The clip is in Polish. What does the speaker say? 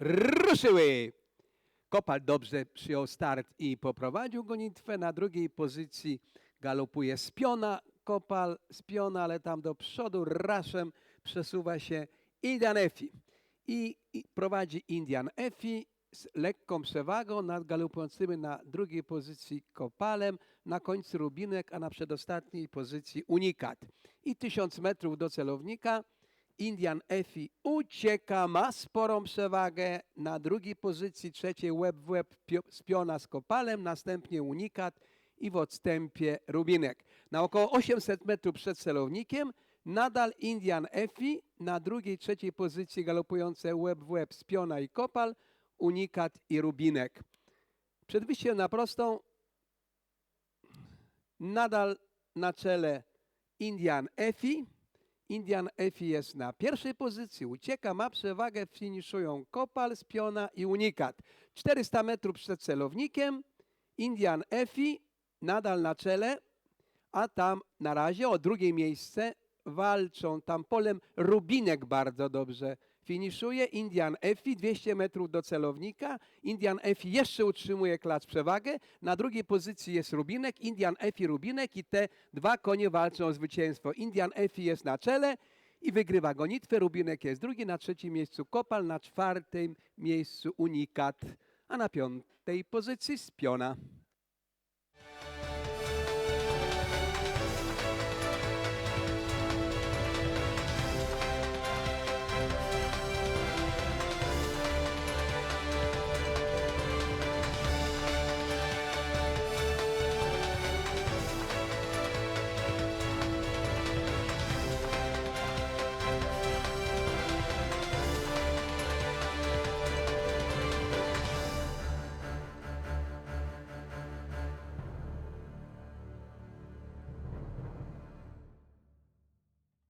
ruszyły. Kopal dobrze przyjął start i poprowadził gonitwę. Na drugiej pozycji galopuje Spiona. Kopal Spiona, ale tam do przodu raszem przesuwa się Indian Efi. I, prowadzi Indian Efi z lekką przewagą nad galopującymi na drugiej pozycji Kopalem, na końcu Rubinek, a na przedostatniej pozycji Unikat. I tysiąc metrów do celownika. Indian Efi ucieka, ma sporą przewagę. Na drugiej pozycji, trzeciej łeb w łeb pio- Spiona z Kopalem, następnie Unikat i w odstępie Rubinek. Na około 800 metrów przed celownikiem nadal Indian Efi, na drugiej, trzeciej pozycji galopujące łeb w łeb Spiona i Kopal, Unikat i Rubinek. Przed wyjściem na prostą nadal na czele Indian Efi. Indian Efi jest na pierwszej pozycji, ucieka, ma przewagę, finiszują Kopal, Spiona i Unikat. 400 metrów przed celownikiem Indian Efi nadal na czele, a tam na razie o drugie miejsce walczą tam polem Rubinek bardzo dobrze finiszuje. Indian Efi 200 metrów do celownika. Indian Efi jeszcze utrzymuje klacz przewagę. Na drugiej pozycji jest Rubinek. Indian Efi Rubinek i te dwa konie walczą o zwycięstwo. Indian Efi jest na czele i wygrywa gonitwę. Rubinek jest drugi, na trzecim miejscu Kopal, na czwartym miejscu Unikat, a na piątej pozycji Spiona.